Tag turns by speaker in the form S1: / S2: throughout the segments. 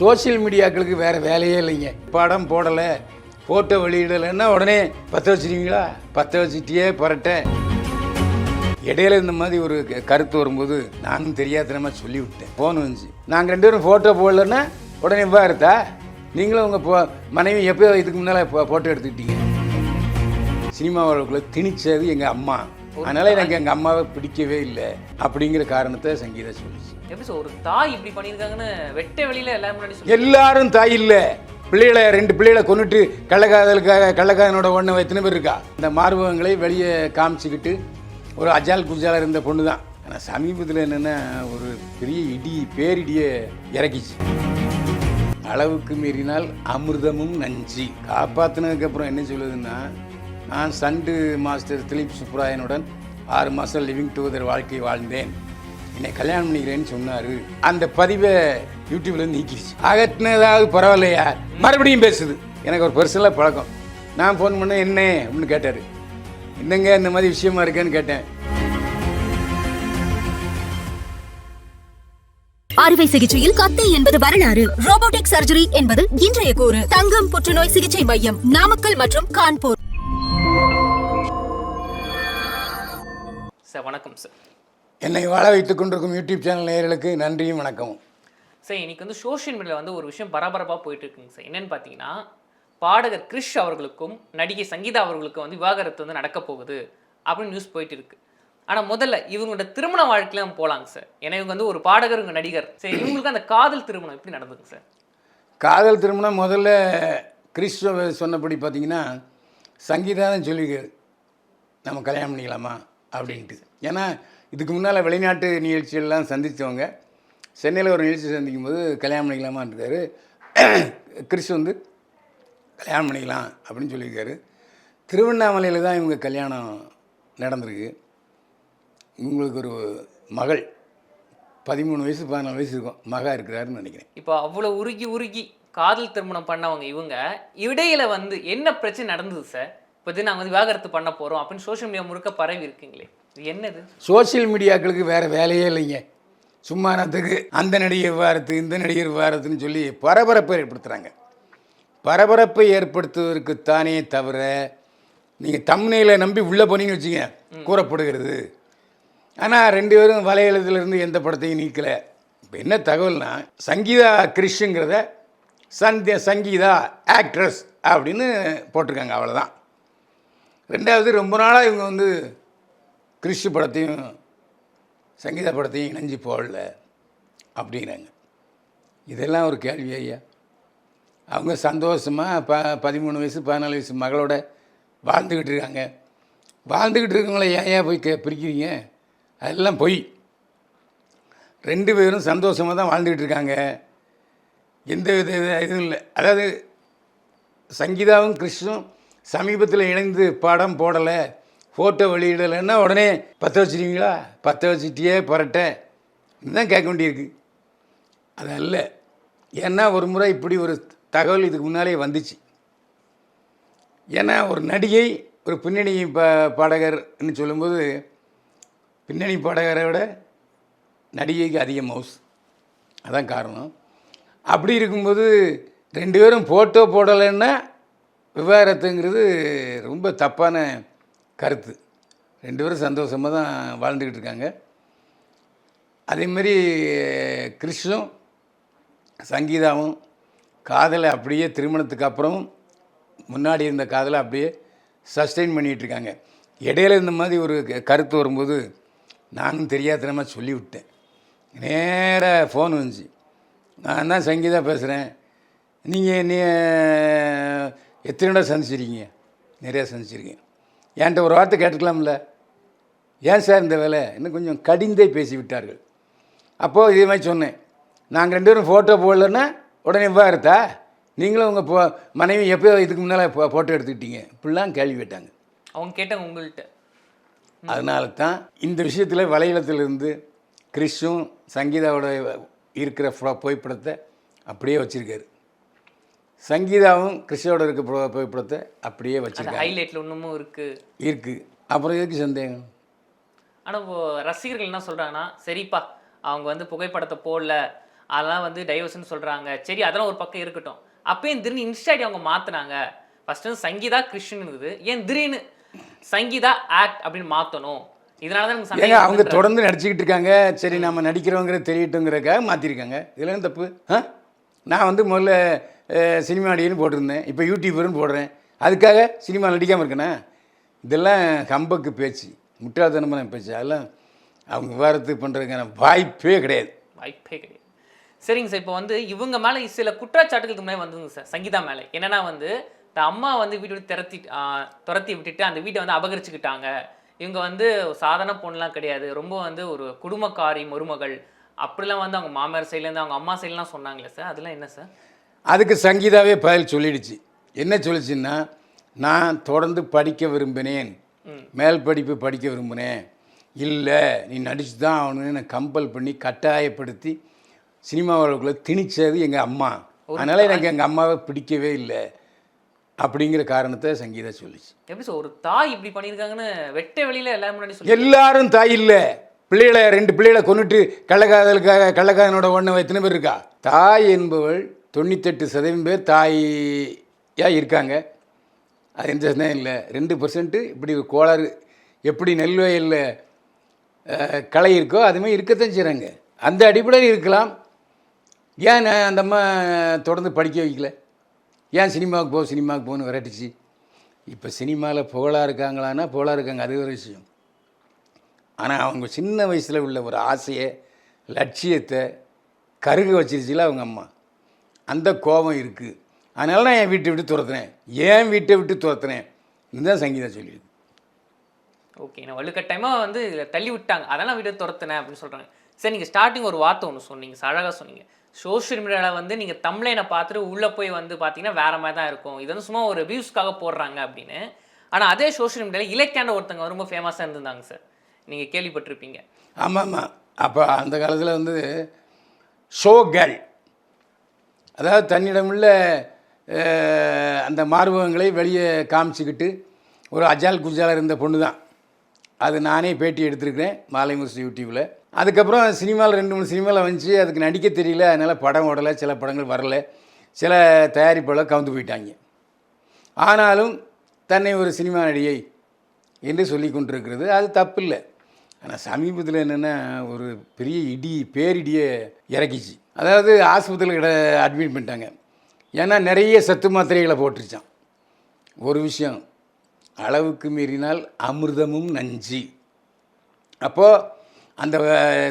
S1: Social மீடியாக்களுக்கு வேறு வேலையே இல்லைங்க. படம் போடலை ஃபோட்டோ வெளியிடலைன்னா உடனே பற்ற வச்சுருவீங்களா பற்ற வச்சுட்டியே புரட்ட. இடையில இந்த மாதிரி ஒரு க- கருத்து வரும்போது நானும் தெரியாதனமாக சொல்லிவிட்டேன். ஃபோன் வந்துச்சு. நாங்கள் ரெண்டு பேரும் ஃபோட்டோ போடலன்னா உடனே விவாகரத்தா? நீங்களும் உங்கள் போ மனைவி எப்போயோ இதுக்கு முன்னால் ஃபோட்டோ எடுத்துக்கிட்டீங்க. சினிமா வாழ்க்குள்ள திணிச்சது எங்கள் அம்மா. அதனால் எனக்கு எங்கள் அம்மாவை பிடிக்கவே இல்லை அப்படிங்கிற காரணத்தை சங்கீதா சொல்லிச்சு.
S2: எப்படி சார் ஒரு தாய் இப்படி பண்ணியிருக்காங்கன்னு வெட்ட வெளியில எல்லாரும்
S1: எல்லாரும் தாய் இல்லை. பிள்ளைகளை ரெண்டு பிள்ளைகளை கொண்டுட்டு கள்ளக்காதலுக்காக கள்ளக்காதனோட ஒன்று எத்தனை பேர் இருக்கா? இந்த மார்பகங்களை வெளியே காமிச்சிக்கிட்டு ஒரு அஜால் குஜால இருந்த பொண்ணு தான். ஆனால் சமீபத்தில் என்னென்னா ஒரு பெரிய இடி பேரிடியை இறக்கிச்சு. அளவுக்கு மீறினால் அமிர்தமும் நஞ்சு. காப்பாற்றினதுக்கப்புறம் என்ன சொல்லுதுன்னா நான் சண்டு மாஸ்டர் திலீப் சுப்ராயனுடன் ஆறு மாதம் லிவிங் டுகெதர் வாழ்க்கை வாழ்ந்தேன். என்னை கல்யாணம் பண்ணிக்கிறேன்னு சொன்னார். அந்த பதிவை யூடியூப்ல நீக்கிடுச்சு. அகற்றினதாவது பரவாயில்லையா? மறுபடியும் பேசுது. எனக்கு ஒரு பர்சனலாக பழக்கம். நான் ஃபோன் பண்ண என்ன? அப்படின்னு கேட்டார். என்னங்க இந்த மாதிரி விஷயமா இருக்கேன்னு கேட்டேன்.
S3: அறுவை சிகிச்சையில் கத்தை என்பது வரலாறு. ரோபோட்டிக் சர்ஜரி என்பது இன்றைய கூறு. தங்கம் புற்றுநோய் சிகிச்சை மையம் நாமக்கல் மற்றும் கான்பூர்.
S2: வணக்கம் சார்
S1: என்னை வாழ வைத்துக் கொண்டிருக்கும் யூடியூப் சேனல் நேயர்களுக்கு நன்றியும் வணக்கமும்.
S2: சார் இன்னைக்கு வந்து சோஷியல் மீடியாவில் வந்து ஒரு விஷயம் பரபரப்பாக போயிட்டு இருக்குங்க சார் என்னன்னு பார்த்தீங்கன்னா பாடகர் கிறிஷ் அவர்களுக்கும் நடிகை சங்கீதா அவர்களுக்கும் வந்து விவாகரத்து வந்து நடக்க போகுது அப்படின்னு நியூஸ் போயிட்டு இருக்கு ஆனால் முதல்ல இவங்களோட திருமண வாழ்க்கையில நம்ம போகலாங்க சார் ஏன்னா இவங்க வந்து ஒரு பாடகர் இவங்க நடிகர். சரி இவங்களுக்கு அந்த காதல் திருமணம் எப்படி நடந்ததுங்க சார்
S1: காதல் திருமணம் முதல்ல கிறிஸ்துவ சொன்னபடி பார்த்தீங்கன்னா சங்கீதான்னு சொல்லியிருக்காரு. நம்ம கல்யாணம் பண்ணிக்கலாமா? அப்படின்ட்டு. ஏன்னா இதுக்கு முன்னால் வெளிநாட்டு நிகழ்ச்சிகள்லாம் சந்தித்தவங்க சென்னையில் ஒரு நிகழ்ச்சி சந்திக்கும் போது கல்யாணம் பண்ணிக்கலாமான்னு இருக்காரு கிறிஸ் வந்து கல்யாணம் பண்ணிக்கலாம் அப்படின்னு சொல்லியிருக்காரு. திருவண்ணாமலையில் தான் இவங்க கல்யாணம் நடந்திருக்கு. இவங்களுக்கு ஒரு மகள் பதிமூணு வயசு பதினாலு வயசு இருக்கும். மகா இருக்கிறாருன்னு நினைக்கிறேன்.
S2: இப்போ அவ்வளோ உருகி உருகி காதல் திருமணம் பண்ணவங்க இவங்க இடையில வந்து என்ன பிரச்சனை நடந்தது சார்? இது நாங்கள் வந்து விவாகரத்து பண்ண போகிறோம் அப்படின்னு சோஷியல் மீடியா முழுக்க பரவி இருக்குங்களே. இது என்னது?
S1: சோஷியல் மீடியாக்களுக்கு வேறு வேலையே இல்லைங்க. சும்மா நேரத்துக்கு அந்த நடிகர் விவாரத்து இந்த நடிகர் விவாரத்துன்னு சொல்லி பரபரப்பை ஏற்படுத்துகிறாங்க பரபரப்பை ஏற்படுத்துவதற்குத்தானே தவிர நீங்கள் தம்னையில நம்பி உள்ளே போனீங்கன்னு வச்சுங்க கூறப்படுகிறது. ஆனால் ரெண்டு பேரும் வலையளத்திலிருந்து எந்த படத்தையும் நீக்கலை. இப்போ என்ன தகவல்னா சங்கீதா கிறிஷுங்கிறத சந்திய சங்கீதா ஆக்ட்ரஸ் அப்படின்னு போட்டிருக்காங்க அவ்வளோதான் ரெண்டாவது ரொம்ப நாளாக இவங்க வந்து கிறிஸ்து படத்தையும் சங்கீதா படத்தையும் இணைஞ்சு போடல அப்படிங்கிறாங்க. இதெல்லாம் ஒரு கேள்வி ஐயா. அவங்க சந்தோஷமாக ப பதிமூணு வயசு பதினாலு வயசு மகளோட வாழ்ந்துக்கிட்டு இருக்காங்க. வாழ்ந்துக்கிட்டு இருக்கவங்கள ஏன் ஏன் போய் கே பிரிக்கிறீங்க? அதெல்லாம் பொய். ரெண்டு பேரும் சந்தோஷமாக தான் வாழ்ந்துக்கிட்டு இருக்காங்க. எந்த வித இதுவும் இல்லை. அதாவது சங்கீதாவும் கிருஷ்ணும் சமீபத்தில் இணைந்து படம் போடலை ஃபோட்டோ வெளியிடலைன்னா உடனே பற்ற வச்சுருவீங்களா? பற்ற வச்சுட்டியே புரட்ட. இதுதான் கேட்க வேண்டியிருக்கு. அது அல்ல. ஏன்னா ஒரு முறை இப்படி ஒரு தகவல் இதுக்கு முன்னாலே வந்துச்சு. ஏன்னா ஒரு நடிகை ஒரு பின்னணி பா பாடகர்னு சொல்லும்போது பின்னணி பாடகரை விட நடிகைக்கு அதிக மவுஸ் அதான் காரணம். அப்படி இருக்கும்போது ரெண்டு பேரும் ஃபோட்டோ போடலைன்னா விவாகரத்துங்கிறது ரொம்ப தப்பான கருத்து. ரெண்டு பேரும் சந்தோஷமாக தான் வாழ்ந்துக்கிட்டு இருக்காங்க. அதேமாரி கிறிஷும் சங்கீதாவும் காதலை அப்படியே திருமணத்துக்கு அப்புறம் முன்னாடி இருந்த காதலை அப்படியே சஸ்டெயின் பண்ணிகிட்டு இருக்காங்க. இடையில இந்த மாதிரி ஒரு க- கருத்து வரும்போது நானும் தெரியாதனமா சொல்லி விட்டேன் நேராக ஃபோன் வந்துச்சு. நான் தான் சங்கீதா பேசுகிறேன் நீங்கள் நீ எத்தனை இடம் சந்திச்சிருக்கீங்க? நிறையா சந்திச்சிருக்கீங்க என்கிட்ட ஒரு வார்த்தை கேட்டுக்கலாம்ல ஏன் சார் இந்த வேலை? இன்னும் கொஞ்சம் கடிந்தே பேசி விட்டார்கள் அப்போது இதே மாதிரி சொன்னேன். நாங்கள் ரெண்டு பேரும் ஃபோட்டோ போடலன்னா உடனே விவாகரத்தா? நீங்களும் உங்கள் போ மனைவி எப்போ இதுக்கு முன்னால் ஃபோட்டோ எடுத்துக்கிட்டீங்க. இப்படிலாம் கேள்வி கேட்டாங்க.
S2: அவங்க கேட்டாங்க உங்கள்கிட்ட
S1: அதனால தான் இந்த விஷயத்தில் வலையளத்திலிருந்து கிறிஷும் சங்கீதாவோட இருக்கிற புகைப்படத்தை அப்படியே வச்சுருக்காரு. சங்கீதாவும் கிறிஷோட இருக்க புகை- புகைப்படத்தை அப்படியே
S2: அந்த
S1: வச்சுருக்காங்க.
S2: ஹைலைட்ல இன்னமும் இருக்கு.
S1: இருக்குது அப்புறம் எதுக்கு சந்தேகம்?
S2: ஆனா இப்போ ரசிகர்கள் என்ன சொல்றாங்கன்னா சரிப்பா அவங்க வந்து புகைப்படத்தை போடல. அதெல்லாம் வந்து டைவர்ஸ்னு சொல்கிறாங்க சரி அதெல்லாம் ஒரு பக்கம் இருக்கட்டும். அப்பயும் திடீர்னு இன்ஸ்டா ஐடி அவங்க மாற்றினாங்க ஃபர்ஸ்ட் வந்து சங்கீதா கிருஷ்ணன் இருக்குது ஏன் திடீர்னு சங்கீதா ஆக்ட் அப்படின்னு மாற்றணும் இதனால தான்
S1: அவங்க. தொடர்ந்து நடிச்சுக்கிட்டு இருக்காங்க. சரி நம்ம நடிக்கிறோங்கிறது தெரியட்டுங்கிறதுக்காக மாற்றிருக்காங்க இதில் தப்பு? ஆ? நான் வந்து முதல்ல சினிமா நடிகர்னு போட்டிருந்தேன். இப்போ யூடியூபர்னு போடுறேன். அதுக்காக சினிமா நடிக்காமல் இருக்கேனா? இதெல்லாம் கம்பக்கு பேச்சு. முட்டாள்தனமான பேச்சு. அதெல்லாம் அவங்க விவாதத்துக்கு பண்ணுறதுக்கான வாய்ப்பே கிடையாது.
S2: வாய்ப்பே கிடையாது. சரிங்க சார். இப்போ வந்து இவங்க மேலே சில குற்றச்சாட்டுகளுக்கு முன்னாடி வந்துங்க சார். சங்கீதா மேலே. என்னென்னா வந்து இந்த அம்மா வந்து வீட்டை விட்டு துரத்தி விட்டுட்டு அந்த வீட்டை வந்து அபகரிச்சுக்கிட்டாங்க. இவங்க வந்து சாதாரண பொண்ணுலாம் கிடையாது. ரொம்ப வந்து ஒரு குடும்பக்காரி மருமகள். அப்படிலாம் வந்து அவங்க மாமியார் சைட்லேருந்து அவங்க அம்மா சைட்லாம் சொன்னாங்களே சார். அதெல்லாம் என்ன சார்?
S1: அதுக்கு சங்கீதாவே பதில் சொல்லிடுச்சு. என்ன சொல்லிச்சுன்னா நான் தொடர்ந்து படிக்க விரும்பினேன். மேல் படிப்பு படிக்க விரும்பினேன். இல்லை நீ நடிச்சு தான் ஆகணும்னு என்னை கம்பல் பண்ணி கட்டாயப்படுத்தி சினிமாவுக்குள்ளே திணிச்சது எங்கள் அம்மா. அதனால் எனக்கு எங்கள் அம்மாவை பிடிக்கவே இல்லை. அப்படிங்கிற காரணத்தை சங்கீதா சொல்லிச்சு.
S2: எப்படி சார் ஒரு தாய் இப்படி பண்ணியிருக்காங்கன்னு வெட்ட வெளியில எல்லாரும் முன்னாடி
S1: எல்லாரும் தாய் இல்லை. பிள்ளைகளை ரெண்டு பிள்ளைகளை கொண்டுட்டு கள்ளக்காதலுக்காக கள்ளக்காதனோட ஒன்று எத்தனை பேர் இருக்கா? தாய் என்பவள் தொண்ணூத்தெட்டு சதவீதம் பேர் தாயாக இருக்காங்க. அது எந்த சந்தேகம் இல்லை. ரெண்டு பர்சன்ட்டு இப்படி கோளாறு எப்படி நெல் வயலில் களை இருக்கோ அதுமாதிரி இருக்கத்தான் செய்கிறாங்க அந்த அடிப்படையில் இருக்கலாம். ஏன் நான் அந்த அம்மா தொடர்ந்து படிக்க வைக்கல? ஏன் சினிமாவுக்கு போ சினிமாவுக்கு போன்னு விரட்டுச்சு? இப்போ சினிமாவில் புகழாக இருக்காங்களான்னா புகழாக இருக்காங்க. அது ஒரு விஷயம். ஆனால் அவங்க சின்ன வயசில் உள்ள ஒரு ஆசையை லட்சியத்தை கருக வச்சிருச்சுல அவங்க அம்மா. அந்த கோபம் இருக்குது அதனால நான் என் வீட்டை விட்டு துரத்துனேன். ஏன் வீட்டை விட்டு துரத்துனேன். இதுதான் சங்கீதா சொல்லியிருக்கு.
S2: ஓகே நான் வலுக்கட்டாயமாக வந்து இதில் தள்ளி விட்டாங்க. அதெல்லாம் வீட்டை துரத்துனேன் அப்படின்னு சொல்கிறாங்க சரி நீங்கள் ஸ்டார்டிங் ஒரு வார்த்தை ஒன்று சொன்னீங்க. அழகாக சொன்னீங்க. சோஷியல் மீடியாவில் வந்து நீங்கள் தம்ப்ளைனை பார்த்துட்டு உள்ளே போய் வந்து பார்த்தீங்கன்னா வேற மாதிரி தான் இருக்கும். இது வந்து சும்மா ஒரு வியூஸ்க்காக போடுறாங்க அப்படின்னு. ஆனால் அதே சோஷியல் மீடியாவில் இலக்கியாண்ட ஒருத்தங்க ரொம்ப ஃபேமஸாக இருந்திருந்தாங்க சார் நீங்கள் கேள்விப்பட்டிருப்பீங்க.
S1: ஆமாம். ஆமாம் அப்போ அந்த காலத்தில் வந்து ஷோ கேர்ள் அதாவது தன்னிடமுள்ள அந்த மார்பகங்களை வெளியே காமிச்சிக்கிட்டு ஒரு அஜால் குஜால் இருந்த பொண்ணு தான் அது நானே பேட்டி எடுத்திருக்கிறேன் மாலை முரசு யூடியூப்பில் அதுக்கப்புறம் சினிமாவில் ரெண்டு மூணு சினிமாவில் வந்துச்சு. அதுக்கு நடிக்க தெரியல. அதனால் படம் ஓடலை. சில படங்கள் வரல. சில தயாரிப்பாளர் கவுந்து போயிட்டாங்க. ஆனாலும் தன்னை ஒரு சினிமா நடிகை என்று சொல்லி கொண்டிருக்கிறது. அது தப்பில்லை. ஆனால் சமீபத்தில் என்னென்னா ஒரு பெரிய இடி பேரிடியே இறக்கிச்சு. அதாவது ஆஸ்பத்திரியில் அட்மிட் பண்ணிட்டாங்க. ஏன்னா நிறைய சத்து மாத்திரைகளை போட்டுருச்சான் ஒரு விஷயம் அளவுக்கு மீறினால் அமிர்தமும் நஞ்சு. அப்போது அந்த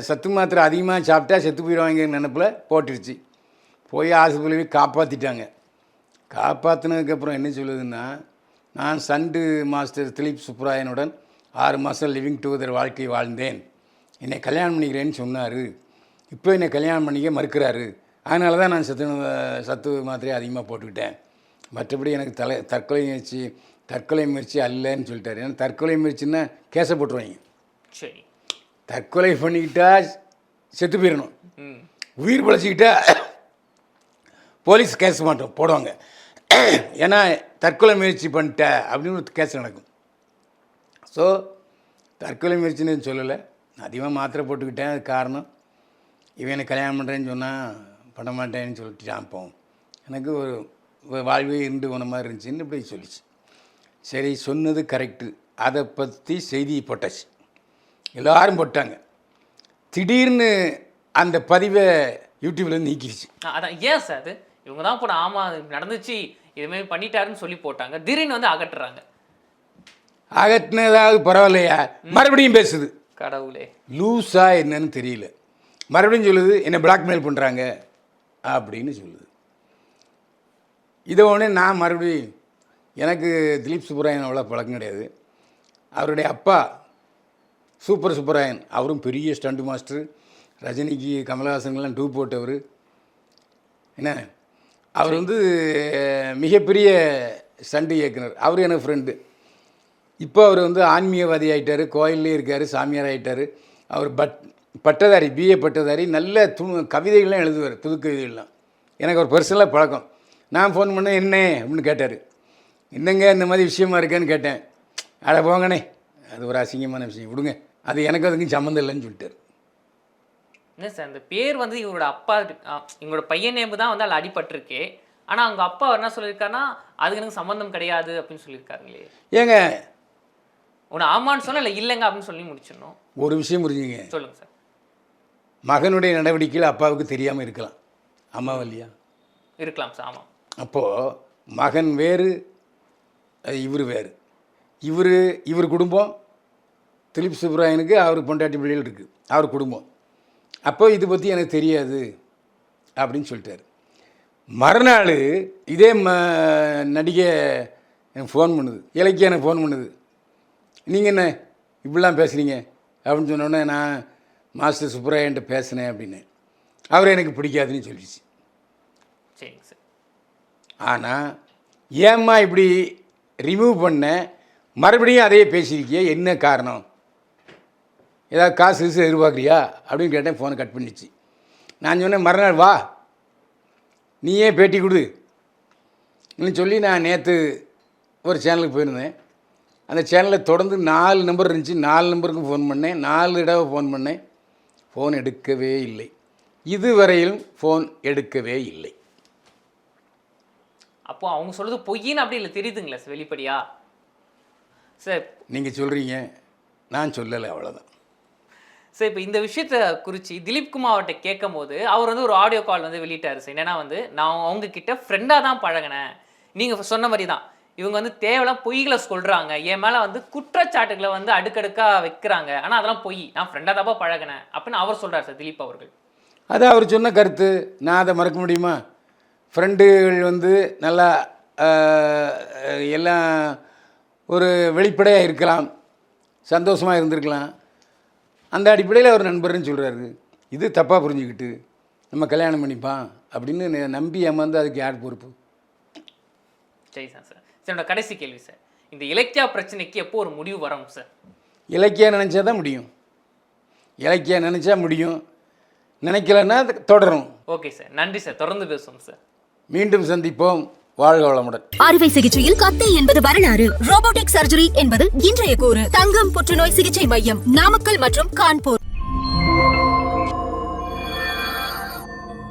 S1: சத்து மாத்திரை அதிகமாக சாப்பிட்டா செத்து போயிடுவாங்க நினப்பில் போட்டுருச்சு. போய் ஆஸ்பத்திரியில் காப்பாற்றிட்டாங்க காப்பாற்றினதுக்கப்புறம் என்ன சொல்லுதுன்னா நான் சண்டு மாஸ்டர் திலீப் சுப்ராயனுடன் ஆறு மாதம் லிவிங் டுகெதர் வாழ்க்கை வாழ்ந்தேன். என்னை கல்யாணம் பண்ணிக்கிறேன்னு சொன்னார். இப்போ என்னை கல்யாணம் பண்ணிக்க மறுக்கிறாரு. அதனால தான் நான் சத்து சத்து மாத்திரையை அதிகமாக போட்டுக்கிட்டேன். மற்றபடி எனக்கு தலை தற்கொலை முயற்சி தற்கொலை முயற்சி அல்லன்னு சொல்லிட்டாரு. ஏன்னா தற்கொலை முயற்சின்னா கேஸை போட்டுருவாங்க.
S2: சரி.
S1: தற்கொலை பண்ணிக்கிட்டா செத்து போயிடணும். உயிர் பிழைச்சிக்கிட்டா போலீஸ் கேஸ் மாட்டோம் போடுவாங்க. ஏன்னா தற்கொலை முயற்சி பண்ணிட்ட அப்படின்னு ஒரு கேஸ் நடக்கும். ஸோ தற்கொலை முயற்சின்னு சொல்லலை. நான் அதிகமாக மாத்திரை போட்டுக்கிட்டேன். அது காரணம் இவன் எனக்கு கல்யாணம் பண்ணுறேன்னு சொன்னால் பண்ண மாட்டேன்னு சொல்லிட்டு அப்போ எனக்கு ஒரு வாழ்வே இருந்து போன மாதிரி இருந்துச்சுன்னு இப்படி சொல்லிச்சு. சரி சொன்னது கரெக்டு அதை பற்றி செய்தி போட்டாச்சு. எல்லோரும் போட்டாங்க. திடீர்னு அந்த பதிவை யூடியூப்லேருந்து நீக்கிடுச்சு.
S2: அதான் ஏன் சார் அது? இவங்க தான் போட ஆமாம் நடந்துச்சு இதுமாரி பண்ணிட்டாருன்னு சொல்லி போட்டாங்க. திடீர்னு வந்து அகட்டுறாங்க
S1: அகற்றினதாவது பரவாயில்லையா? மறுபடியும் பேசுது.
S2: கடவுளே.
S1: லூஸா என்னன்னு தெரியல. மறுபடியும் சொல்லுது என்னை பிளாக்மெயில் பண்ணுறாங்க அப்படின்னு சொல்லுது. இதை உடனே நான் மறுபடியும் எனக்கு திலீப் சுப்பராயன் அவ்வளோ பழக்கம் கிடையாது. அவருடைய அப்பா சூப்பர் சுப்பராயன். அவரும் பெரிய ஸ்டண்ட் மாஸ்டர். ரஜினிக்கு கமலஹாசன்கெல்லாம் டூ போட்டவர். என்ன? அவர் வந்து மிகப்பெரிய ஸ்டண்ட் இயக்குனர். அவர் எனக்கு ஃப்ரெண்டு இப்போ அவர் வந்து ஆன்மீகவாதி ஆயிட்டாரு கோயிலே இருக்கார் சாமியார் ஆயிட்டாரு அவர் பட் பட்டதாரி பிஏ பட்டதாரி நல்ல து கவிதைகள்லாம் எழுதுவார் புது கவிதைகள்லாம். எனக்கு ஒரு பர்சனலாக பழக்கம். நான் ஃபோன் பண்ண என்ன? அப்படின்னு கேட்டார். என்னங்க இந்த மாதிரி விஷயமா இருக்கேன்னு கேட்டேன். அட போங்கண்ணே அது ஒரு அசிங்கமான விஷயம். விடுங்க. அது எனக்கு அதுக்கும் சம்மந்தம் இல்லைன்னு சொல்லிட்டார்.
S2: என்ன சார் அந்த பேர் வந்து இவரோட அப்பா இவங்களோட பையன் நேம்பு தான் வந்து அதில் அடிபட்டிருக்கு. ஆனால் அவங்க அப்பா என்ன சொல்லியிருக்காருன்னா அதுக்கு எனக்கு சம்மந்தம் கிடையாது அப்படின்னு சொல்லியிருக்காருங்களே.
S1: ஏங்க
S2: ஒன்று ஆமான்னு சொன்னா இல்லை இல்லைங்க அப்படின்னு சொல்லி முடிச்சிடணும்.
S1: ஒரு விஷயம் புரிஞ்சுங்க.
S2: சொல்லுங்க சார்.
S1: மகனுடைய நடவடிக்கைகள் அப்பாவுக்கு தெரியாமல் இருக்கலாம். அம்மாவா இல்லையா?
S2: இருக்கலாம் சார் ஆமாம்
S1: அப்போது மகன் வேறு இவர் வேறு. இவர் இவர் குடும்பம். திலீப் சுப்ராயனுக்கு அவர் பொண்டாட்டி பிள்ளைகள் இருக்குது அவர் குடும்பம். அப்போ இது பற்றி எனக்கு தெரியாது அப்படின்னு சொல்லிட்டாரு. மறுநாள் இதே ம நடிகை எனக்கு ஃபோன் பண்ணுது. இலக்கிய எனக்கு ஃபோன் பண்ணுது. நீங்கள் என்ன இப்படிலாம் பேசுகிறீங்க அப்படின்னு சொன்னோடனே நான் மாஸ்டர் சுப்ராயன்ட்ட பேசினேன் அப்படின்னு. அவர் எனக்கு பிடிக்காதுன்னு சொல்லிச்சு.
S2: சரிங்க சார்.
S1: ஆனால் ஏம்மா இப்படி ரிமூவ் பண்ண? மறுபடியும் அதையே பேசியிருக்கிய என்ன காரணம்? ஏதாவது காசு கீசு எதிர்பார்க்குறியா? அப்படின்னு கேட்டேன் ஃபோனை கட் பண்ணிச்சு நான் சொன்னேன் மறுநாள் வா. நீயே பேட்டி கொடு. சொல்லி நான் நேற்று ஒரு சேனலுக்கு போயிருந்தேன். அந்த சேனலில் தொடர்ந்து நாலு நம்பர் இருந்துச்சு. நாலு நம்பருக்கும் ஃபோன் பண்ணேன். நாலு தடவை ஃபோன் பண்ணேன். ஃபோன் எடுக்கவே இல்லை. இதுவரையிலும் ஃபோன் எடுக்கவே இல்லை.
S2: அப்போ அவங்க சொல்றது பொய்ன்னு அப்படி இல்லை தெரியுதுங்களா சார் வெளிப்படையா? சார்
S1: நீங்கள் சொல்கிறீங்க நான் சொல்லலை அவ்வளோதான்
S2: சார் இப்போ இந்த விஷயத்த குறித்து திலீப் குமார் அவர்கிட்ட கேட்கும் போது அவர் வந்து ஒரு ஆடியோ கால் வந்து வெளியிட்டாரு சார். என்னன்னா வந்து நான் அவங்க கிட்ட ஃப்ரெண்டாக தான் பழகினேன். நீங்கள் சொன்ன மாதிரி தான் இவங்க வந்து தேவையில்லாம் பொய்களை சொல்கிறாங்க என் மேலே வந்து குற்றச்சாட்டுகளை வந்து அடுக்கடுக்காக வைக்கிறாங்க. ஆனால் அதெல்லாம் பொய். நான் ஃப்ரெண்டாக தாப்பா பழகினேன். அப்படின்னு அவர் சொல்கிறார் சார் திலீப் அவர்கள்.
S1: அது அவர் சொன்ன கருத்து. நான் அதை மறக்க முடியுமா? ஃப்ரெண்டுகள் வந்து நல்லா எல்லாம் ஒரு வெளிப்படையாக இருக்கலாம். சந்தோஷமாக இருந்திருக்கலாம். அந்த அடிப்படையில் அவர் நண்பர்னு சொல்கிறாரு இது தப்பாக புரிஞ்சுக்கிட்டு நம்ம கல்யாணம் பண்ணிப்பான் அப்படின்னு நம்பி ஏமாந்து அதுக்கு யார் பொறுப்பு?
S2: Sir sir. என்னோட கடைசி கேள்வி சார் இந்த இலக்கியா பிரச்சனைக்கு எப்போ ஒரு முடிவு வரும் சார்
S1: இலக்கியம் நினச்சா தான் முடியும். இலக்கியம் நினச்சா முடியும். நினைக்கலன்னா தொடரும்.
S2: ஓகே சார் நன்றி சார் தொடர்ந்து பேசுவோம் சார்
S1: மீண்டும் சந்திப்போம். வாழ்க வளமுடன்.
S3: அறுவை சிகிச்சையில் கத்தை என்பது வரலாறு. ரோபோட்டிக் சர்ஜரி என்பது இன்றைய கூறு. தங்கம் புற்றுநோய் சிகிச்சை மையம் நாமக்கல் மற்றும் கான்பூர்.